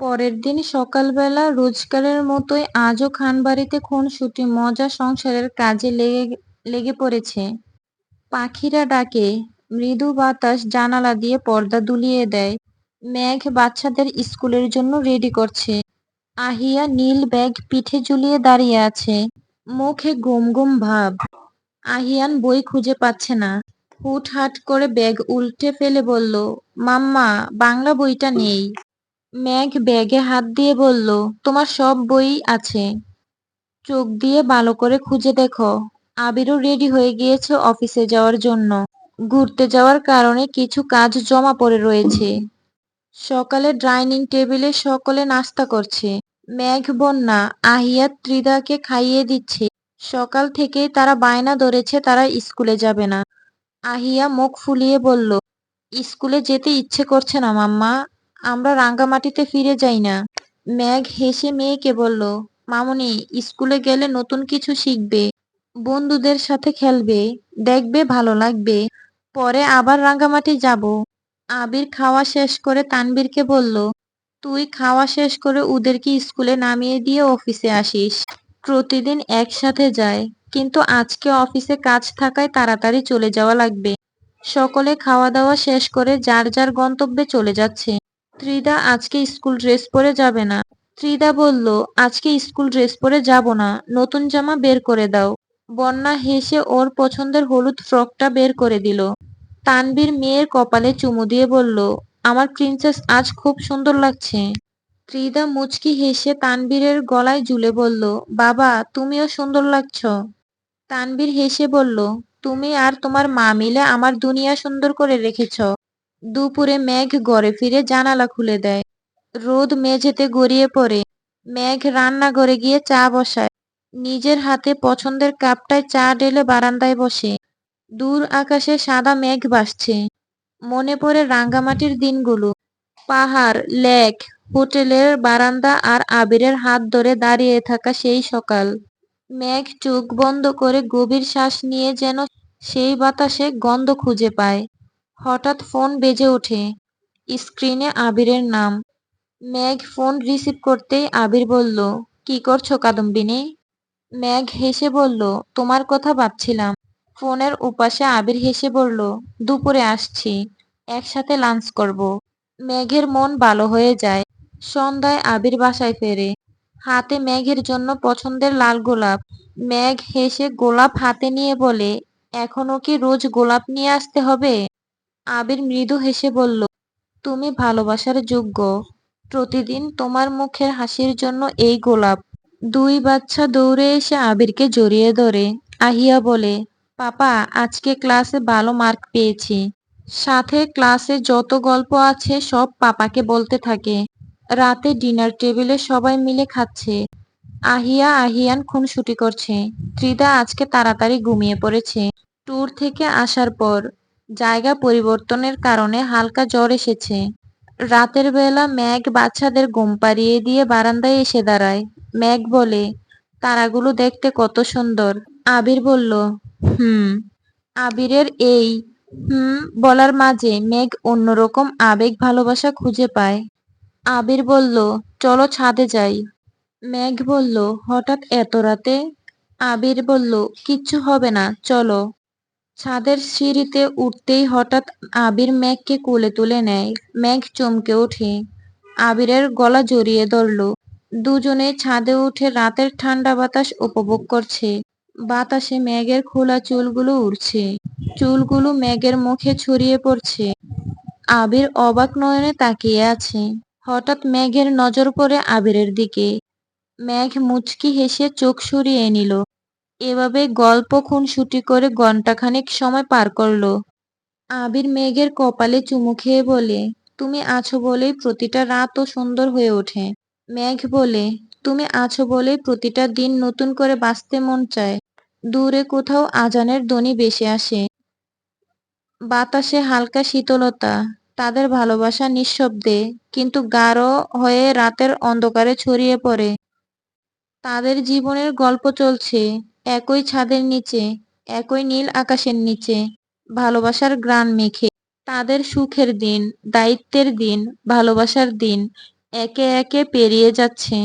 পরের দিন সকালবেলা রোজকারের মতোই আজও খানবাড়িতে খুনসুটি, মজা সংসারের কাজে লেগে লেগে পড়েছে। পাখিরা ডাকে, মৃদু বাতাস জানালা দিয়ে পর্দা দুলিয়ে দেয়। মেঘ বাচ্চাদের স্কুলের জন্য রেডি করছে। আহিয়া নীল ব্যাগ পিঠে ঝুলিয়ে দাঁড়িয়ে আছে। মুখে গুম গুম ভাব। আহিয়ান বই খুঁজে পাচ্ছে না। হুটহাট করে ব্যাগ উল্টে ফেলে বলল, মাম্মা, বাংলা বইটা নেই। মেঘ ব্যাগে হাত দিয়ে বলল, তোমার সব বই আছে। চোখ দিয়ে ভালো করে খুঁজে দেখো। আবিরও রেডি হয়ে গিয়েছে অফিসে যাওয়ার জন্য। ঘুরতে যাওয়ার কারণে কিছু কাজ জমা পড়ে রয়েছে। সকালে ডাইনিং টেবিলে সকলে নাস্তা করছে। মেঘ বন্যা, আহিয়া, ত্রিদাকে খাইয়ে দিচ্ছে। সকাল থেকেই তারা বায়না ধরেছে তারা স্কুলে যাবে না। আহিয়া মুখ ফুলিয়ে বলল, স্কুলে যেতে ইচ্ছে করছে না, মাম্মা। আমরা রাঙ্গামাটিতে ফিরে যাই না। মেঘ হেসে মেয়েকে বলল, মামুনি, স্কুলে গেলে নতুন কিছু শিখবে। বন্ধুদের সাথে খেলবে, দেখবে ভালো লাগবে। পরে আবার রাঙ্গামাটি যাব। আবির খাওয়া শেষ করে তানবীরকে বলল, তুই খাওয়া শেষ করে ওদেরকে স্কুলে নামিয়ে দিয়ে অফিসে আসিস। প্রতিদিন একসাথে যায়, কিন্তু আজকে অফিসে কাজ থাকায় তাড়াতাড়ি চলে যাওয়া লাগবে। সকলে খাওয়া দাওয়া শেষ করে যার যার গন্তব্যে চলে যাচ্ছে। ত্রিদা, আজকে স্কুল ড্রেস পরে যাবে না। ত্রিদা বলল, আজকে স্কুল ড্রেস পরে যাব না, নতুন জামা বের করে দাও। বন্যা হেসে ওর পছন্দের হলুদ ফ্রকটা বের করে দিল। তানবীর মেয়ের কপালে চুমু দিয়ে বলল, আমার প্রিন্সেস আজ খুব সুন্দর লাগছে। ত্রিদা মুচকি হেসে তানবীরের গলায় ঝুলে বলল, বাবা, তুমিও সুন্দর লাগছ। তানবীর হেসে বলল, তুমি আর তোমার মা মিলে আমার দুনিয়া সুন্দর করে রেখেছ। দুপুরে মেঘ ঘরে ফিরে জানালা খুলে দেয়। রোদ মেঝেতে গড়িয়ে পড়ে। মেঘ রান্নাঘরে গিয়ে চা বসায়। নিজের হাতে পছন্দের কাপটায় চা ঢেলে বারান্দায় বসে। দূর আকাশে সাদা মেঘ ভাসছে। মনে পড়ে রাঙ্গামাটির দিনগুলো। পাহাড়, লেক, হোটেলের বারান্দা আর আবিরের হাত ধরে দাঁড়িয়ে থাকা সেই সকাল। মেঘ চোখ বন্ধ করে গভীর শ্বাস নিয়ে যেন সেই বাতাসে গন্ধ খুঁজে পায়। হঠাৎ ফোন বেজে ওঠে। স্ক্রিনে আবিরের নাম। মেঘ ফোন রিসিভ করতেই আবির বলল, কি করছ কাদম্বিনী? মেঘ হেসে বলল, তোমার কথা ভাবছিলাম। ফোনের উপাশে আবির হেসে বলল, দুপুরে আসছি, একসাথে লাঞ্চ করব। মেঘের মন ভালো হয়ে যায়। সন্ধ্যায় আবির বাসায় ফেরে। হাতে মেঘের জন্য পছন্দের লাল গোলাপ। মেঘ হেসে গোলাপ হাতে নিয়ে বলে, এখনও কি রোজ গোলাপ নিয়ে আসতে হবে? আবির মৃদু হেসে বলল, তুমি ভালোবাসার যোগ্য। প্রতিদিন তোমার মুখের হাসির জন্য এই গোলাপ। দুই বাচ্চা দৌড়ে এসে আবিরকে জড়িয়ে ধরে। আহিয়া বলে, পাপা, আজকে ক্লাসে ভালো মার্ক পেয়েছি। সাথে ক্লাসে যত গল্প আছে সব পাপাকে বলতে থাকে। রাতে ডিনার টেবিলে সবাই মিলে খাচ্ছে। আহিয়া আহিয়ান খুনসুটি করছে। ত্রিদা আজকে তাড়াতাড়ি ঘুমিয়ে পড়েছে। ট্যুর থেকে আসার পর জায়গা পরিবর্তনের কারণে হালকা জ্বর এসেছে। রাতের বেলা ম্যাগ বাচ্চাদের ঘুম পাড়িয়ে দিয়ে বারান্দায় এসে দাঁড়ায়। ম্যাগ বলে, তারাগুলো দেখতে কত সুন্দর। আবির বলল, হুম। আবিরের এই, হুম বলার মাঝে মেঘ অন্যরকম আবেগ ভালোবাসা খুঁজে পায়। আবির বলল, চলো ছাদে যাই। মেঘ বলল, হঠাৎ এত রাতে? আবির বলল, কিচ্ছু হবে না, চলো। ছাদের সিঁড়িতে উঠতেই হঠাৎ আবির মেঘকে কোলে তুলে নেয়। মেঘ চমকে ওঠে। আবিরের গলা জড়িয়ে ধরল। দুজনে ছাদে উঠে রাতের ঠান্ডা বাতাস উপভোগ করছে। বাতাসে মেঘের খোলা চুলগুলো উড়ছে। চুলগুলো মেঘের মুখে ছড়িয়ে পড়ছে। আবির অবাক নয়নে তাকিয়ে আছে। হঠাৎ মেঘের নজর পড়ে আবিরের দিকে। মেঘ মুচকি হেসে চোখ সরিয়ে নিল। এভাবে গল্প খুনসুটি করে ঘন্টাখানেক সময় পার করল। আবির মেঘের কপালে চুমু খেয়ে বলে, তুমি আছো বলেই প্রতিটা রাতও সুন্দর হয়ে ওঠে। মেঘ বলে, তুমি আছো বলেই প্রতিটা দিন নতুন করে বাঁচতে মন চায়। দূরে কোথাও আজানের ধ্বনি ভেসে আসে। বাতাসে হালকা শীতলতা, তাদের ভালোবাসা নিঃশব্দে, কিন্তু গাঢ় হয়ে রাতের অন্ধকারে ছড়িয়ে পড়ে। তাদের জীবনের গল্প চলছে। একই ছাদের নিচে, একই নীল আকাশের নিচে, ভালোবাসার গ্রাণ মেখে। তাদের সুখের দিন, দায়িত্বের দিন, ভালোবাসার দিন একে একে পেরিয়ে যাচ্ছে।